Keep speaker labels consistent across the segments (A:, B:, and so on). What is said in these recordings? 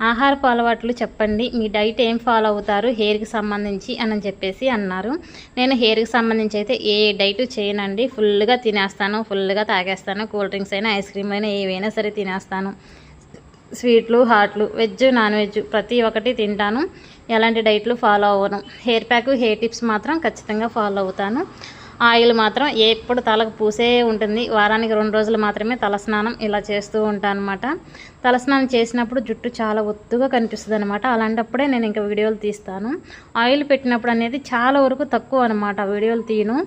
A: ఆహారపు అలవాట్లు చెప్పండి. మీ డైట్ ఏం ఫాలో అవుతారు? హెయిర్కి సంబంధించి అని చెప్పేసి అన్నారు. నేను హెయిర్కి సంబంధించి అయితే ఏ డైట్ చేయనండి. ఫుల్గా తినేస్తాను. ఫుల్గా తాగేస్తాను. కూల్ డ్రింక్స్ అయినా ఐస్ క్రీమ్ అయినా ఏవైనా సరే తినేస్తాను. స్వీట్లు హాట్లు వెజ్ నాన్ వెజ్ ప్రతి ఒక్కటి తింటాను. ఎలాంటి డైట్లు ఫాలో అవ్వను. హెయిర్ ప్యాక్ హెయిర్ టిప్స్ మాత్రం ఖచ్చితంగా ఫాలో అవుతాను. ఆయిల్ మాత్రం ఎప్పుడు తలకు పూసే ఉంటుంది. వారానికి రెండు రోజులు మాత్రమే తలస్నానం ఇలా చేస్తూ ఉంటాను అనమాట తలస్నానం చేసినప్పుడు జుట్టు చాలా ఒత్తుగా కనిపిస్తుంది అనమాట అలాంటప్పుడే నేను ఇంకా వీడియోలు తీస్తాను. ఆయిల్ పెట్టినప్పుడు అనేది చాలా వరకు తక్కువ అనమాట వీడియోలు తీయను.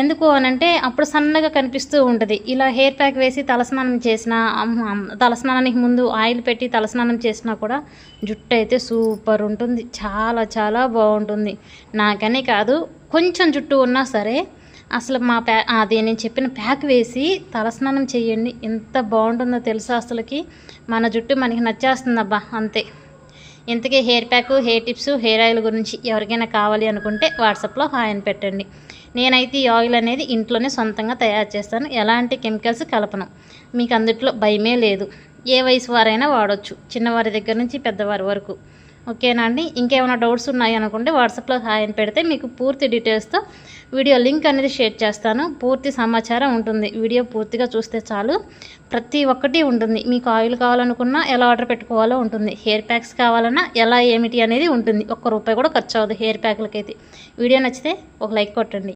A: ఎందుకు అనంటే అప్పుడు సన్నగా కనిపిస్తూ ఉంటుంది. ఇలా హెయిర్ ప్యాక్ వేసి తలస్నానం చేసిన తలస్నానానికి ముందు ఆయిల్ పెట్టి తలస్నానం చేసినా కూడా జుట్టు అయితే సూపర్ ఉంటుంది. చాలా చాలా బాగుంటుంది. నాకనే కాదు కొంచెం జుట్టు ఉన్నా సరే అసలు మా ప్యా అది నేను చెప్పిన ప్యాక్ వేసి తలస్నానం చేయండి. ఎంత బాగుంటుందో తెలుసా అసలుకి? మన జుట్టు మనకి నచ్చేస్తుంది అబ్బా అంతే. ఇంతకీ hair pack hair tips hair oil గురించి ఎవరికైనా కావాలి అనుకుంటే వాట్సాప్లో హాయ్ అని పెట్టండి. నేనైతే ఈ ఆయిల్ అనేది ఇంట్లోనే సొంతంగా తయారు చేస్తాను. ఎలాంటి కెమికల్స్ కలపను. మీకు అందుట్లో భయమే లేదు. ఏ వయసు వారైనా వాడచ్చు. చిన్నవారి దగ్గర నుంచి పెద్దవారి వరకు. ఓకేనా అండి? ఇంకేమైనా డౌట్స్ ఉన్నాయి అనుకుంటే వాట్సాప్లో హాయ్ పెడితే మీకు పూర్తి డీటెయిల్స్తో వీడియో లింక్ అనేది షేర్ చేస్తాను. పూర్తి సమాచారం ఉంటుంది. వీడియో పూర్తిగా చూస్తే చాలు. ప్రతి ఒక్కటి ఉంటుంది. మీకు ఆయిల్ కావాలనుకున్నా ఎలా ఆర్డర్ పెట్టుకోవాలో ఉంటుంది. హెయిర్ ప్యాక్స్ కావాలన్నా ఎలా ఏమిటి అనేది ఉంటుంది. ఒక్క రూపాయి కూడా ఖర్చు అవ్వదు హెయిర్ ప్యాక్లకైతే. వీడియో నచ్చితే ఒక లైక్ కొట్టండి.